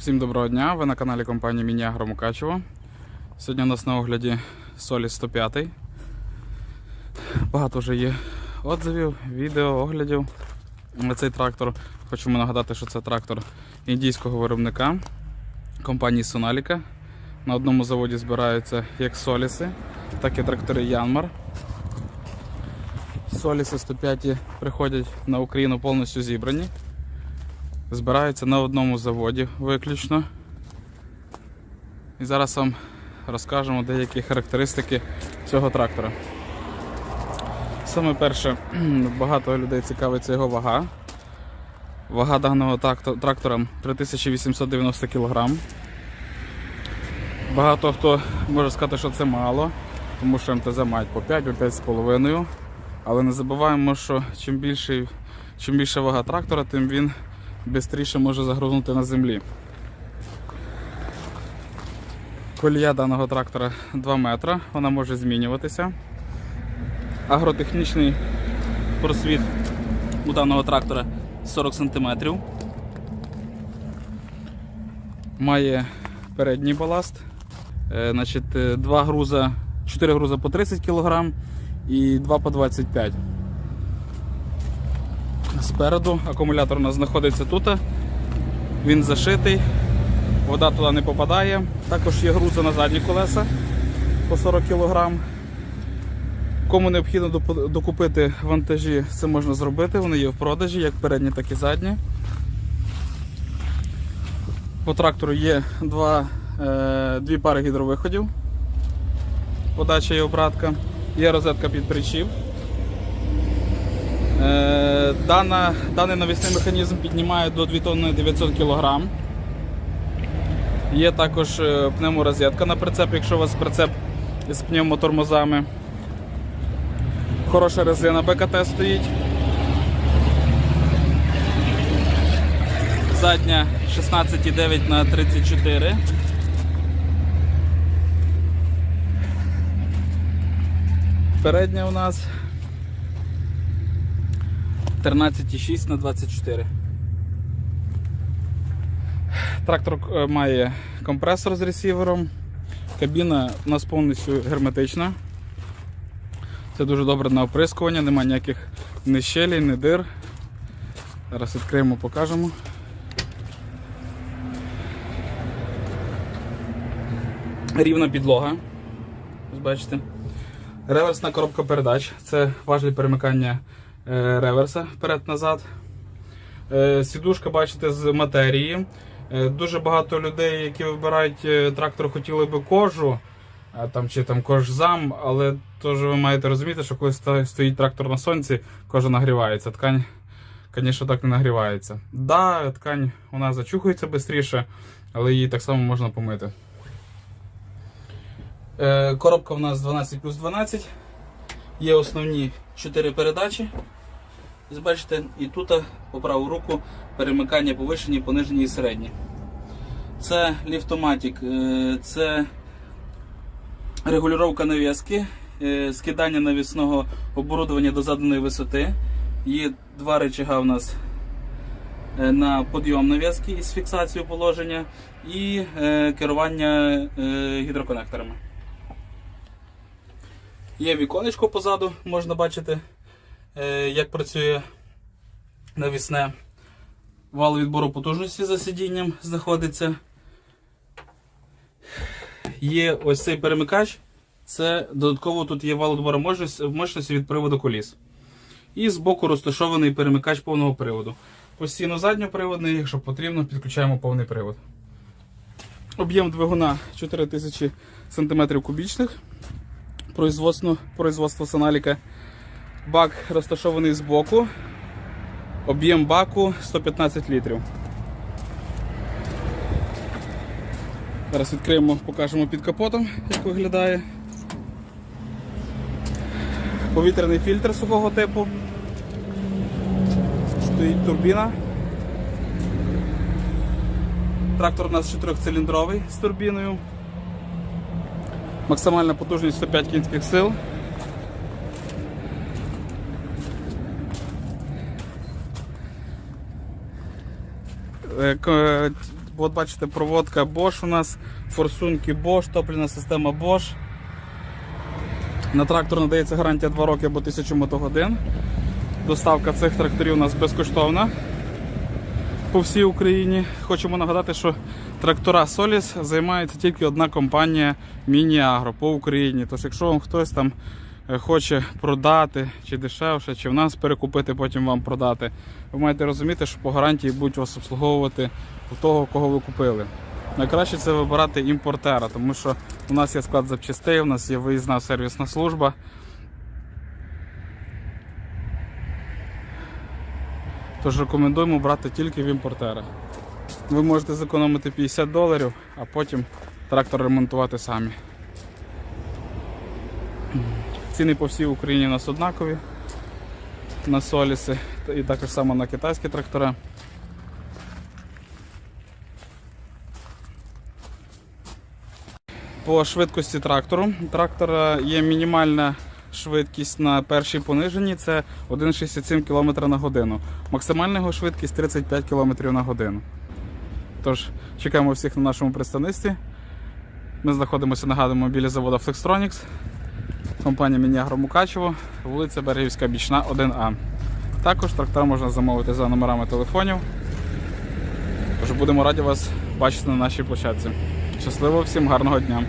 Всім доброго дня! Ви на каналі компанії Мініагро Мукачево. Сьогодні у нас на огляді Солі 105. Багато вже є отзивів, відео, оглядів на цей трактор. Хочемо нагадати, що це трактор індійського виробника компанії Sonalicca. На одному заводі збираються як Соліси, так і трактори Янмар. Соліси 105 приходять на Україну повністю зібрані збираються на одному заводі виключно. І зараз вам розкажемо деякі характеристики цього трактора. Саме перше, багато людей цікавиться його вага. Вага даного трактора 3890 кг. Багато хто може сказати, що це мало, тому що МТЗ мають по 5, по 5,5. Але не забуваємо, що чим, більший, чим більша вага трактора, тим він швидше може загрузнути на землі. Колія даного трактора 2 метра, вона може змінюватися. Агротехнічний просвіт у даного трактора 40 см. Має передній баласт. Е, Значить, е, два груза, 4 груза по 30 кг і 2 по 25 Спереду акумулятор у нас знаходиться тут. Він зашитий, вода туди не попадає. Також є грузи на задні колеса по 40 кг. Кому необхідно докупити вантажі, це можна зробити. Вони є в продажі, як передні, так і задні. По трактору є два, е, дві пари гідровиходів. Подача і обратка. Є розетка під причіп. Дана, даний навісний механізм піднімає до 2 тонни 900 кг. Є також е, пневморозетка на прицеп, якщо у вас прицеп з пневмотормозами. Хороша резина БКТ стоїть. Задня 16,9 на 34. Передня у нас 13,6 на 24. Трактор е, має компресор з ресівером. Кабіна у нас повністю герметична. Це дуже добре на оприскування, немає ніяких ні щелей, ні дир. Зараз відкриємо, покажемо. Рівна підлога. Ось бачите. Реверсна коробка передач. Це важливі перемикання реверса вперед-назад. Е, Сідушка, бачите, з матерії. Е, Дуже багато людей, які вибирають е, трактор, хотіли би кожу там, чи там кожзам, але теж ви маєте розуміти, що коли стоїть трактор на сонці, кожа нагрівається. Ткань, звісно, так не нагрівається. Да, ткань вона зачухується швидше, але її так само можна помити. Е, Коробка в нас 12 плюс 12. Є основні 4 передачі. Бачите, і тут по праву руку перемикання повишені, понижені і середні. Це ліфтоматік, е, це регулювання навіски, е, скидання навісного оборудовання до заданої висоти. Є два рычага у нас е, на підйом навіски із фіксацією положення і керування гідроконекторами. Є віконечко позаду, можна бачити, е, як працює навісне. Вал відбору потужності за сидінням знаходиться. Є ось цей перемикач. Це додатково тут є вал відбору мощності від приводу коліс. І збоку розташований перемикач повного приводу. Постійно задньоприводний, якщо потрібно, підключаємо повний привод. Об'єм двигуна 4000 см кубічних производство, производство Соналіка. Бак розташований збоку. Об'єм баку 115 літрів. Зараз відкриємо, покажемо під капотом, як виглядає. Повітряний фільтр сухого типу. Стоїть турбіна. Трактор у нас 4-циліндровий з турбіною. Максимальна потужність 105 кінських сил. Е, От бачите, проводка Bosch у нас, форсунки Bosch, топливна система Bosch. На трактор надається гарантія 2 роки або 1000 мотогодин. Доставка цих тракторів у нас безкоштовна по всій Україні. Хочемо нагадати, що трактора Соліс займається тільки одна компанія Міні-Агро по Україні. Тож, якщо вам хтось там е, хоче продати чи дешевше, чи в нас перекупити, потім вам продати, ви маєте розуміти, що по гарантії будуть вас обслуговувати у того, кого ви купили. Найкраще це вибирати імпортера, тому що у нас є склад запчастей, у нас є виїзна сервісна служба. Тож рекомендуємо брати тільки в імпортера. Ви можете зекономити 50 доларів, а потім трактор ремонтувати самі. Ціни по всій Україні у нас однакові на соліси і також само на китайські трактора. По швидкості трактору. Трактора є мінімальна швидкість на першій пониженні це 1,67 км на годину. Максимальна його швидкість 35 км на годину. Тож, чекаємо всіх на нашому представництві. Ми знаходимося, нагадуємо, біля заводу Flextronics, компанія Мінягро Мукачево, вулиця Берегівська Бічна, 1А. Також трактор можна замовити за номерами телефонів. Тож будемо раді вас бачити на нашій площадці. Щасливо всім, гарного дня!